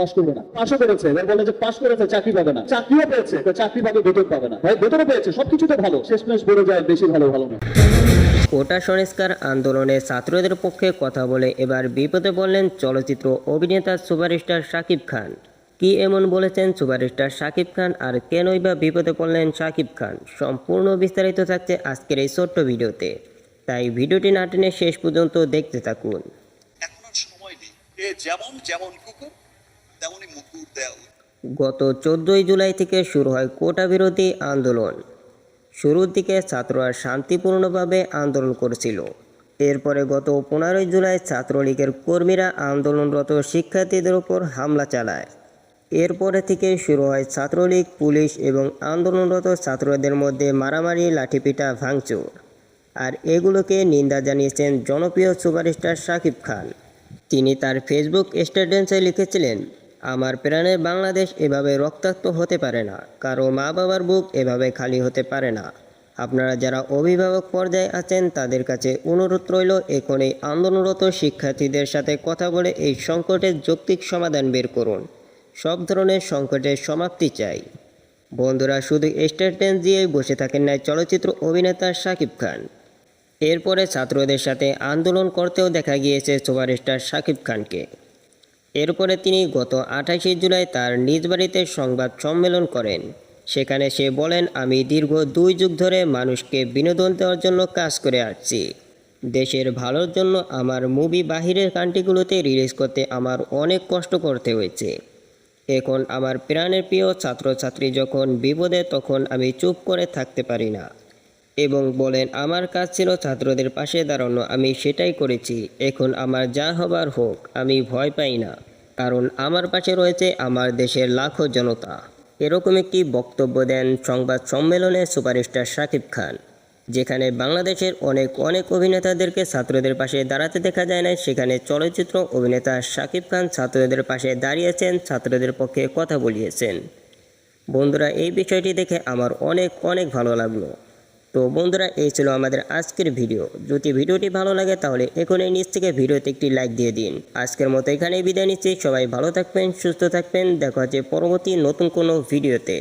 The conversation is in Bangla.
পাস করবে না। পাশও করেছে এবার বলে যে পাস করেছে চাকরি পাবে না। চাকরিও পেয়েছে চাকরি পাবে বেতন পাবে না। ভাই বেতনও পেয়েছে সবকিছু তো ভালো। শেষমেশ বেড়ে যায় বেশি ভালো ভালো না। কোটা সংস্কার আন্দোলনে ছাত্রদের পক্ষে কথা বলে এবার বিপদে পড়লেন চলচ্চিত্র অভিনেতা সুপারস্টার শাকিব খান। কি এমন বলেছেন সুপারস্টার শাকিব খান আর কেনই বা বিপদে পড়লেন শাকিব খান? সম্পূর্ণ বিস্তারিত থাকছে আজকের এই ছোট্ট ভিডিওতে। তাই ভিডিওটি না টেনে শেষ পর্যন্ত দেখতে থাকুন। এখন সময় নেই যেমন যেমন কুকুর গত চোদ্দই জুলাই থেকে শুরু হয় কোটা বিরোধী আন্দোলন। শুরুর দিকে ছাত্ররা শান্তিপূর্ণভাবে আন্দোলন করছিল। এরপরে গত পনেরোই জুলাই ছাত্রলীগের কর্মীরা আন্দোলনরত শিক্ষার্থীদের ওপর হামলা চালায়। এরপরে থেকে শুরু হয় ছাত্রলীগ, পুলিশ এবং আন্দোলনরত ছাত্রদের মধ্যে মারামারি, লাঠিপিটা, ভাঙচুর। আর এগুলোকে নিন্দা জানিয়েছেন জনপ্রিয় সুপারস্টার শাকিব খান। তিনি তার ফেসবুক স্ট্যাটাসে লিখেছিলেন আমার প্রাণের বাংলাদেশ এভাবে রক্তাক্ত হতে পারে না। কারও মা বাবার বুক এভাবে খালি হতে পারে না। আপনারা যারা অভিভাবক পর্যায়ে আছেন, তাদের কাছে অনুরোধ রইল, এখনই আন্দোলনরত শিক্ষার্থীদের সাথে কথা বলে এই সংকটের যৌক্তিক সমাধান বের করুন। সব ধরনের সংকটের সমাপ্তি চাই। বন্ধুরা, শুধু স্টেটমেন্ট দিয়েই বসে থাকেন না, চলচ্চিত্র অভিনেতা শাকিব খান। এরপরে ছাত্রদের সাথে আন্দোলন করতেও দেখা গিয়েছে সুপারস্টার শাকিব খানকে। এরপরে তিনি গত আঠাশে জুলাই তার নিজ বাড়িতে সংবাদ সম্মেলন করেন। সেখানে সে বলেন, আমি দীর্ঘ দুই যুগ ধরে মানুষকে বিনোদন দেওয়ার জন্য কাজ করে আসছি। দেশের ভালোর জন্য আমার মুভি বাহিরের কান্ট্রিগুলোতে রিলিজ করতে আমার অনেক কষ্ট করতে হয়েছে। এখন আমার প্রাণের প্রিয় ছাত্রছাত্রী যখন বিপদে, তখন আমি চুপ করে থাকতে পারি না। এবং বলেন, আমার কাজ ছিল ছাত্রদের পাশে দাঁড়ানো, আমি সেটাই করেছি। এখন আমার যা হবার হোক, আমি ভয় পাই না। কারণ আমার পাশে রয়েছে আমার দেশের লাখো জনতা। এরকম একটি বক্তব্য দেন সংবাদ সম্মেলনে সুপারস্টার শাকিব খান, যেখানে বাংলাদেশের অনেক অনেক অভিনেতাদেরকে ছাত্রদের পাশে দাঁড়াতে দেখা যায় না সেখানে চলচ্চিত্র অভিনেতা শাকিব খান ছাত্রদের পাশে দাঁড়িয়েছেন, ছাত্রদের পক্ষে কথা বলিয়েছেন। বন্ধুরা, এই বিষয়টি দেখে আমার অনেক অনেক ভালো লাগল। তো বন্ধুরা, এই ছিল আমাদের আজকের ভিডিও। যদি ভিডিওটি ভালো লাগে, তাহলে এখনই নিচ থেকে ভিডিওতে একটি লাইক দিয়ে দিন। আজকের মতো এখানেই বিদায় নিচ্ছি। সবাই ভালো থাকবেন, সুস্থ থাকবেন। দেখা হচ্ছে পরবর্তী নতুন কোনো ভিডিওতে।